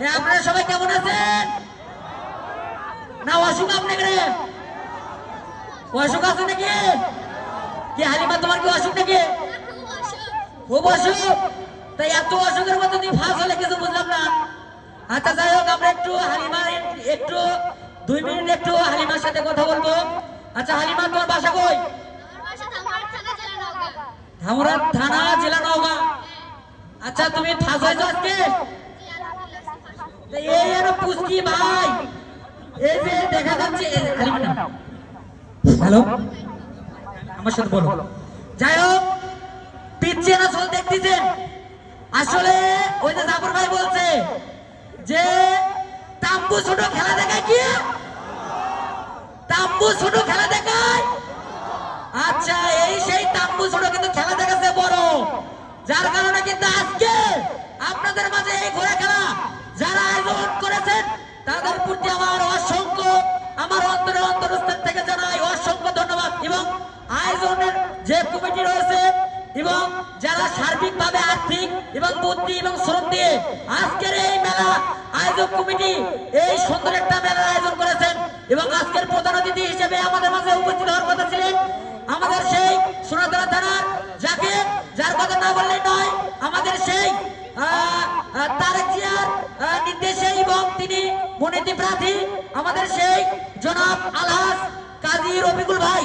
এ, আপনারা সবাই কেমন আছেন? না অসুখ আপনাকে অসুখ আছে নাকি? কি হালিমা তোমার কি অসুখ নাকি? খুব অসুখ। তাই এত অসুখের মধ্যে তুমি ফাঁস হলে কিছু বুঝলাম না। আচ্ছা যাই হোক আমরা একটু হালিমার একটু দুই মিনিট একটু হালিমার সাথে কথা বলব। আচ্ছা হালিমা তোমার বাসা কই? ধামরা থানা জেলা নওগাঁ। আচ্ছা তুমি ফাঁস হয়েছো আজকে? এই এর পুষ্টি ভাই। এই যে দেখা যাচ্ছে হ্যালো? আমার সাথে বলো। যাই হোক পিচ্ছে না চল দেখতেছেন। আসলে ওই যে জাফর ভাই বলছে যে তাম্বু ছোট খেলা দেখায় কি? তাম্বু ছোট খেলা দেখায়? আচ্ছা এই সেই তাম্বু ছোট কিন্তু খেলা দেখাচ্ছে বড়। যার কারণে কিন্তু আজকে আপনাদের মাঝে এই আমার অসংখ্য, আমার অন্তরে অন্তরস্থান থেকে জানাই অসংখ্য ধন্যবাদ। এবং আয়োজনের যে কমিটি রয়েছে, এবং যারা আর্থিক এবং বুদ্ধি এবং শ্রম দিয়ে আজকের এই মেলা আয়োজক কমিটি, এই সুন্দর একটা মেলার আয়োজন করেছেন। এবং আজকের প্রধান অতিথি হিসেবে আমাদের মাঝে উপস্থিত হওয়ার কথা ছিলেন আমাদের সেই থানার যাকে, যার কথা না বললে নয়, আমাদের সেই তারেক জিয়ার নির্দেশে এবং তিনি মনোনীত প্রার্থী আমাদের সেই জনাব আলহাস কাজী রফিকুল ভাই।